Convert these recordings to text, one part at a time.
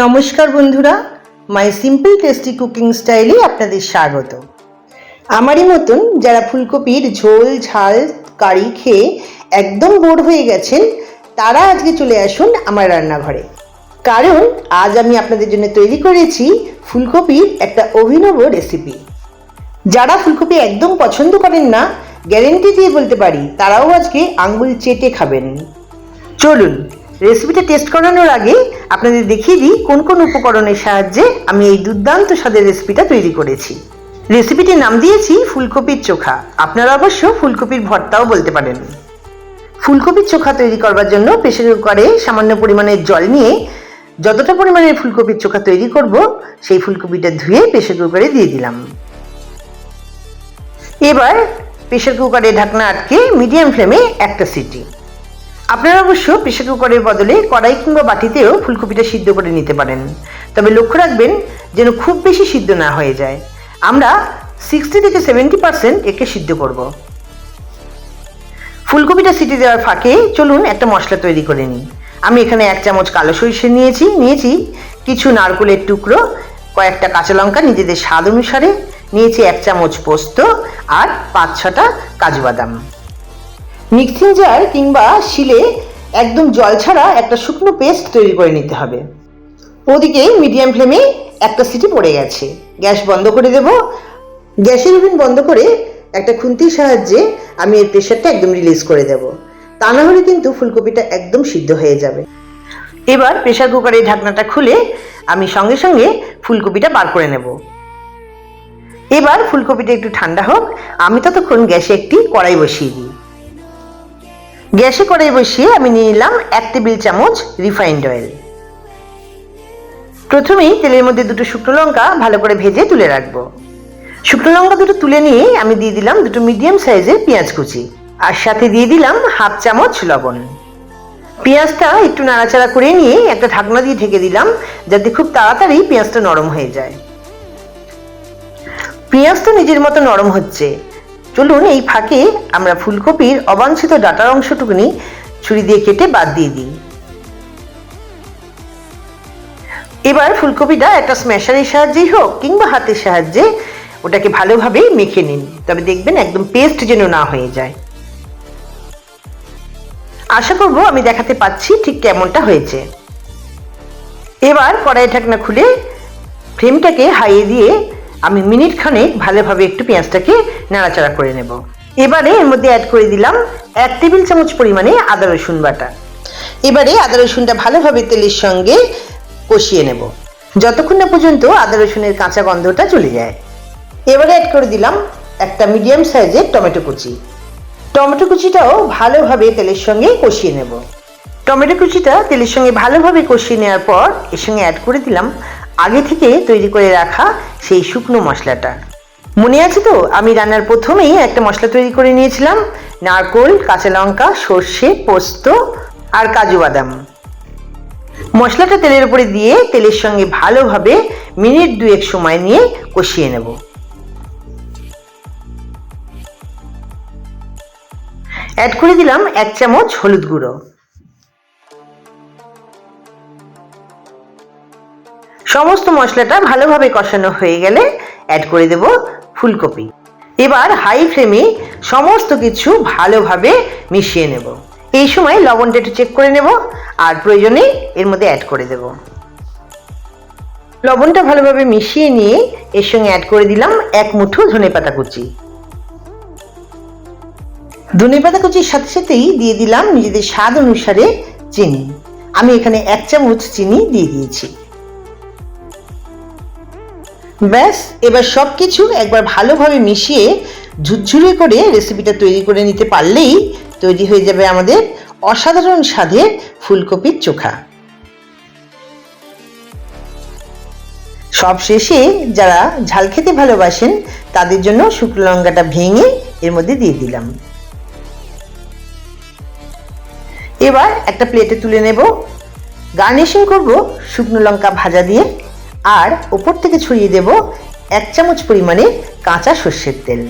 নমস্কার বন্ধুরা, মাই simple tasty cooking স্টাইলে আপনাদের স্বাগত। আমারই মতন যারা ফুলকপির ঝোল, ঝাল, কারি খেয়ে একদম বোর হয়ে গেছেন, তারা আজকে চলে আসুন আমার রান্নাঘরে। কারণ আজ আমি আপনাদের জন্য তৈরি করেছি ফুলকপির একটা অভিনব রেসিপি। যারা ফুলকপি একদম পছন্দ করেন না, গ্যারেন্টি দিয়ে বলতে পারি, তারাও আজকে আঙ্গুল চেটে খাবেন। চলুন রেসিপিটা টেস্ট করানোর আগে আপনাদের দেখিয়ে দিই কোন কোন উপকরণের সাহায্যে আমি এই দুর্দান্ত স্বাদের রেসিপিটা তৈরি করেছি। রেসিপিটির নাম দিয়েছি ফুলকপির চোখা। আপনারা অবশ্য ফুলকপির ভর্তাও বলতে পারেন। ফুলকপির চোখা তৈরি করবার জন্য প্রেশার কুকারে সামান্য পরিমাণের জল নিয়ে যতটা পরিমাণের ফুলকপির চোখা তৈরি করব, সেই ফুলকপিটা ধুয়ে প্রেশার কুকারে দিয়ে দিলাম। এবার প্রেশার কুকারে ঢাকনা আটকে মিডিয়াম ফ্লেমে একটা সিটি। আপনারা অবশ্য প্রেশার কুকারের বদলে কড়াই কিংবা বাটিতেও ফুলকপিটা সিদ্ধ করে নিতে পারেন। তবে লক্ষ্য রাখবেন যেন খুব বেশি সিদ্ধ না হয়ে যায়। আমরা সিক্সটি থেকে সেভেন্টি পার্সেন্ট একে সিদ্ধ করব। ফুলকপিটা সিটি দেওয়ার ফাঁকে চলুন একটা মশলা তৈরি করে নিই। আমি এখানে এক চামচ কালো সরিষে নিয়েছি নিয়েছি কিছু নারকোলের টুকরো, কয়েকটা কাঁচা লঙ্কা, নিজেদের স্বাদ অনুসারে নিয়েছি এক চামচ পোস্ত আর পাঁচ ছটা কাজু বাদাম। মিক্সিং জার কিংবা শিলে একদম জল ছাড়া একটা শুকনো পেস্ট তৈরি করে নিতে হবে। ওদিকে মিডিয়াম ফ্লেমে একটা সিটি পড়ে গেছে। গ্যাস বন্ধ করে দেব। গ্যাসের ওভেন বন্ধ করে একটা খুন্তির সাহায্যে আমি এর প্রেশারটা একদম রিলিজ করে দেব। তা না হলে কিন্তু ফুলকপিটা একদম সিদ্ধ হয়ে যাবে। এবার প্রেশার কুকারের ঢাকনাটা খুলে আমি সঙ্গে সঙ্গে ফুলকপিটা বার করে নেব। এবার ফুলকপিটা একটু ঠান্ডা হোক। আমি ততক্ষণ গ্যাসে একটি কড়াই বসিয়ে দিই। গ্যাসে কড়াই বসিয়ে আমি নিয়ে নিলাম এক টেবিল চামচ রিফাইন্ড অয়েল। প্রথমেই তেলের মধ্যে দুটো শুকনো লঙ্কা ভালো করে ভেজে তুলে রাখব। শুকনো লঙ্কা দুটো তুলে নিয়ে আমি দিয়ে দিলাম দুটো মিডিয়াম সাইজের পেঁয়াজ কুচি আর সাথে দিয়ে দিলাম হাফ চামচ লবণ। পেঁয়াজটা একটু নাড়াচাড়া করে নিয়ে একটা ঢাকনা দিয়ে ঢেকে দিলাম যাতে খুব তাড়াতাড়ি পেঁয়াজটা নরম হয়ে যায়। পেঁয়াজ তো নিজের মতো নরম হচ্ছে চলুন এই ফাঁকে আমরা ফুলকপির অবাঞ্ছিত ডাটার অংশটুকুনি ছুরি দিয়ে কেটে বাদ দিয়ে দিই। এবার ফুলকপিটা একটা স্ম্যাশারের সাহায্যেই হোক কিংবা হাতের সাহায্যে ওটাকে ভালোভাবে মেখে নিন, তবে দেখবেন একদম পেস্ট যেন না হয়ে যায়। আশা করব আমি দেখাতে পাচ্ছি ঠিক কেমনটা হয়েছে। এবার কড়াই ঢাকনা খুলে ফ্লেমটাকে হাইয়ে দিয়ে আমি মিনিট খানেক ভালোভাবে একটু পেঁয়াজটাকে নাড়াচাড়া করে নেব। এবারে এর মধ্যে অ্যাড করে দিলাম এক টেবিল চামচ পরিমাণে আদা রসুন বাটা। এবারে আদা রসুনটা ভালোভাবে তেলের সঙ্গে কষিয়ে নেব। যতক্ষণ না পর্যন্ত আদা রসুনের কাঁচা গন্ধটা চলে যায়। এবারে অ্যাড করে দিলাম একটা মিডিয়াম সাইজের টমেটো কুচি। টমেটো কুচিটাও ভালোভাবে তেলের সঙ্গে কষিয়ে নেব। টমেটো কুচিটা তেলের সঙ্গে ভালোভাবে কষিয়ে নেওয়ার পর এর সঙ্গে অ্যাড করে দিলাম আগে থেকে তৈরি করে রাখা সেই শুকনো মশলাটা। মনে আছে তো, আমি রান্নার প্রথমেই একটা মশলা তৈরি করে নিয়েছিলাম, নারকোল, কাঁচা লঙ্কা, সর্ষে, পোস্ত আর কাজু বাদাম। মশলাটা তেলের উপরে দিয়ে তেলের সঙ্গে ভালোভাবে মিনিট দুয়েক সময় নিয়ে কষিয়ে নেব। অ্যাড করে দিলাম এক চামচ হলুদ গুঁড়ো। সমস্ত মশলাটা ভালোভাবে কষানো হয়ে গেলে অ্যাড করে দেব ফুলকপি। এবার হাই ফ্লেমে সমস্ত কিছু ভালোভাবে মিশিয়ে নেব। এই সময় লবণটা একটু চেক করে নেব আর প্রয়োজনে এর মধ্যে অ্যাড করে দেব। লবণটা ভালোভাবে মিশিয়ে নিয়ে এর সঙ্গে অ্যাড করে দিলাম এক মুঠো ধনেপাতা কুচি। ধনেপাতা কুচির সাথে সাথেই দিয়ে দিলাম নিজেদের স্বাদ অনুসারে চিনি। আমি এখানে এক চামচ চিনি দিয়ে দিয়েছি। ব্যাস, এবার সব কিছু একবার ভালোভাবে মিশিয়ে ঝুরঝুরে করে রেসিপিটা তৈরি করে নিতে পারলেই তৈরি হয়ে যাবে আমাদের অসাধারণ স্বাদের ফুলকপির চোখা। সব শেষে যারা ঝাল খেতে ভালোবাসেন, তাদের জন্য শুকনো লঙ্কাটা ভেঙে এর মধ্যে দিয়ে দিলাম। এবার একটা প্লেটে তুলে নেব। গার্নিশিং করব শুকনো লঙ্কা ভাজা দিয়ে। আর ওপর থেকে ছড়িয়ে দেব এক চামচ পরিমাণে কাঁচা সর্ষের তেল।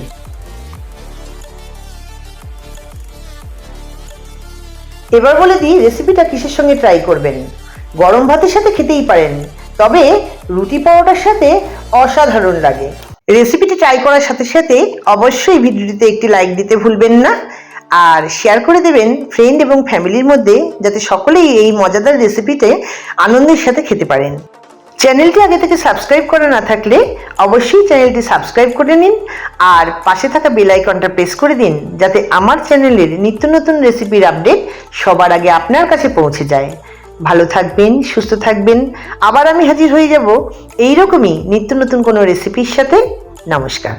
এবার বলে দিই রেসিপিটা কিসের সঙ্গে ট্রাই করবেন? গরম ভাতের সাথে খেতেই পারেন, তবে রুটি পরোটার সাথে অসাধারণ লাগে। রেসিপিটি ট্রাই করার সাথে সাথে অবশ্যই ভিডিওটিতে একটি লাইক দিতে ভুলবেন না, আর শেয়ার করে দেবেন ফ্রেন্ড এবং ফ্যামিলির মধ্যে, যাতে সকলেই এই মজাদার রেসিপিতে আনন্দের সাথে খেতে পারেন। চ্যানেলটি আগে থেকে সাবস্ক্রাইব করা না থাকলে অবশ্যই চ্যানেলটি সাবস্ক্রাইব করে নিন আর পাশে থাকা বেল আইকনটা প্রেস করে দিন যাতে আমার চ্যানেলের নিত্য নতুন রেসিপির আপডেট সবার আগে আপনার কাছে পৌঁছে যায়। ভালো থাকবেন, সুস্থ থাকবেন। আবার আমি হাজির হয়ে যাব এইরকমই নিত্য নতুন কোনো রেসিপির সাথে। নমস্কার।